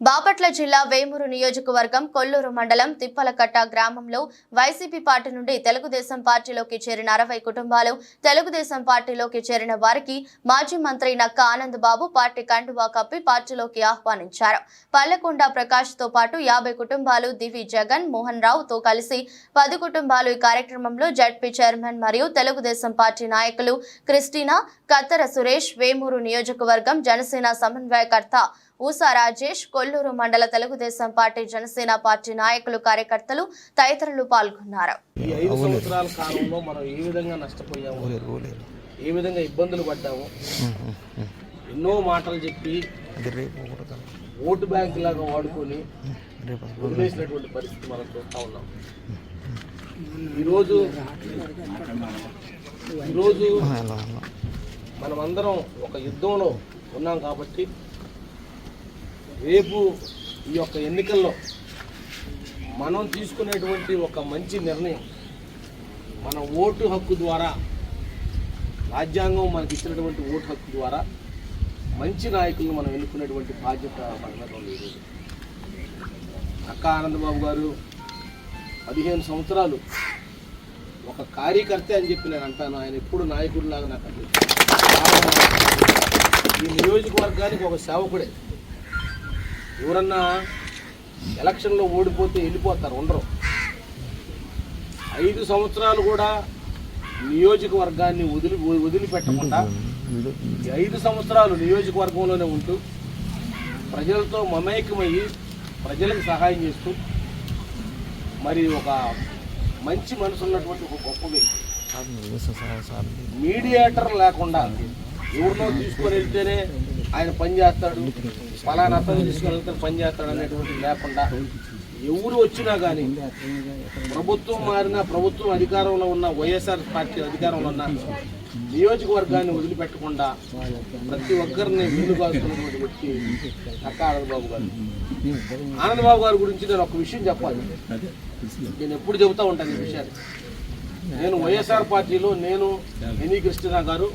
బాపట్ల జిల్లా వేమూరు నియోజకవర్గం కొల్లూరు మండలం తిప్పలకట్ట గ్రామంలో వైసీపీ పార్టీ నుండి తెలుగుదేశం పార్టీలోకి చేరిన అరవై కుటుంబాలు తెలుగుదేశం పార్టీలోకి చేరిన వారికి మాజీ మంత్రి నక్క ఆనంద్ బాబు పార్టీ కండువా కప్పి పార్టీలోకి ఆహ్వానించారు. పల్లెకొండ ప్రకాష్తో పాటు యాభై కుటుంబాలు దివి జగన్ మోహన్ రావుతో కలిసి పది కుటుంబాలు ఈ కార్యక్రమంలో జడ్పీ చైర్మన్ మరియు తెలుగుదేశం పార్టీ నాయకులు క్రిస్టినా కత్తర సురేష్ వేమూరు నియోజకవర్గం జనసేన సమన్వయకర్త ఊసా రాజేష్ కొల్లూరు మండల తెలుగుదేశం పార్టీ జనసేన పార్టీ నాయకులు కార్యకర్తలు తదితరులు పాల్గొన్నారు. ఈ ఐదు సంవత్సరాల కాలంలో మనం ఏ విధంగా నష్టపోయాము? ఏ విధంగా ఇబ్బందులు పడ్డాము? ఎన్నో మాటలు చెప్పి ఓటు బ్యాంక్ లాగా వాడుకొని వదిలేసినటువంటి పరిస్థితి మనం చూస్తా ఉన్నాం. ఈరోజు ఈరోజు మనమందరం ఒక యుద్ధంలో ఉన్నాం కాబట్టి రేపు ఈ యొక్క ఎన్నికల్లో మనం తీసుకునేటువంటి ఒక మంచి నిర్ణయం మన ఓటు హక్కు ద్వారా రాజ్యాంగం మనకి ఇచ్చినటువంటి ఓటు హక్కు ద్వారా మంచి నాయకులను మనం ఎన్నుకునేటువంటి బాధ్యత మన మీద ఉంది ఈరోజు అక్క ఆనందబాబు గారు పదిహేను సంవత్సరాలు ఒక కార్యకర్త అని చెప్పి నేను అంటాను. ఆయన ఎప్పుడు నాయకుడిలాగా నాకు అనిపిస్తుంది. ఈ నియోజకవర్గానికి ఒక సేవకుడే. ఎవరన్నా ఎలక్షన్లో ఓడిపోతే వెళ్ళిపోతారు ఉండరు. ఐదు సంవత్సరాలు కూడా నియోజకవర్గాన్ని వదిలి వదిలిపెట్టకుండా ఈ ఐదు సంవత్సరాలు నియోజకవర్గంలోనే ఉంటూ ప్రజలతో మమేకమయ్యి ప్రజలకు సహాయం చేస్తూ మరి ఒక మంచి మనసు ఉన్నటువంటి ఒక గొప్ప వ్యక్తి. మీడియేటర్ లేకుండా ఎవరినో తీసుకొని వెళ్తేనే ఆయన పని చేస్తాడు ఫలానా అతను తీసుకొని పని చేస్తాడు అనేటువంటి లేకుండా ఎవరు వచ్చినా కానీ ప్రభుత్వం మారినా ప్రభుత్వం అధికారంలో ఉన్న వైఎస్ఆర్ పార్టీ అధికారంలో ఉన్న నియోజకవర్గాన్ని వదిలిపెట్టకుండా ప్రతి ఒక్కరిని వీలు కాస్తున్నటువంటి వ్యక్తి అక్క ఆనందబాబు గారు. ఆనందబాబు గారి గురించి నేను ఒక విషయం చెప్పాలి. నేను ఎప్పుడు చెబుతూ ఉంటాను ఈ విషయాన్ని. నేను వైఎస్ఆర్ పార్టీలో నేను ఎనీ కృష్ణ గారు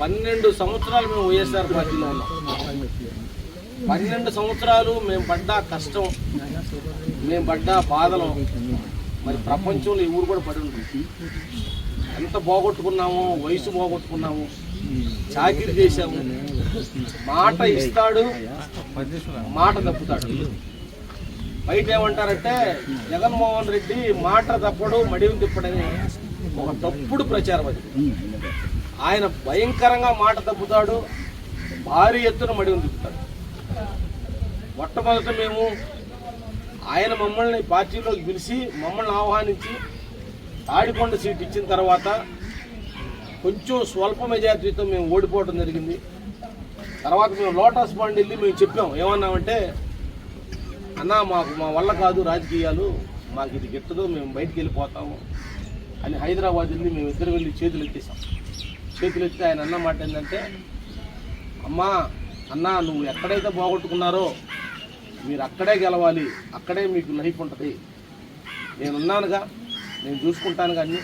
పన్నెండు సంవత్సరాలు మేము వైఎస్ఆర్ పార్టీలో ఉన్నాం. పన్నెండు సంవత్సరాలు మేము పడ్డ కష్టం మేము పడ్డ బాధలు మరి ప్రపంచంలో ఈ ఊరు కూడా పడి ఉంటుంది ఎంత పోగొట్టుకున్నాము వయసు పోగొట్టుకున్నాము చాకిరి చేశాము. మాట ఇస్తాడు మాట తప్పుతాడు. బయట ఏమంటారంటే జగన్మోహన్ రెడ్డి మాట తప్పడు మడిని తిప్పడని ఒక తప్పుడు ప్రచారం అది. ఆయన భయంకరంగా మాట తప్పుతాడు భారీ ఎత్తున మడిని తిప్పుతాడు మొట్టమొదట మేము ఆయన మమ్మల్ని పార్టీలోకి పిలిచి మమ్మల్ని ఆహ్వానించి తాడికొండ సీట్ ఇచ్చిన తర్వాత కొంచెం స్వల్ప మెజార్టీతో మేము ఓడిపోవడం జరిగింది. తర్వాత మేము లోటస్ బాండ్ వెళ్ళి మేము చెప్పాం ఏమన్నామంటే అన్న మాకు మా వల్ల కాదు రాజకీయాలు మాకు ఇది గిట్టదు మేము బయటికి వెళ్ళిపోతాము అని హైదరాబాద్ వెళ్ళి మేము ఇద్దరు వెళ్ళి చేతులు ఎత్తేసాం. చేతులు ఎత్తి ఆయన అన్న మాట ఏంటంటే అమ్మా అన్న నువ్వు ఎక్కడైతే పోగొట్టుకున్నారో మీరు అక్కడే గెలవాలి. అక్కడే మీకు లైఫ్ ఉంటుంది. నేనున్నానుగా నేను చూసుకుంటాను కానీ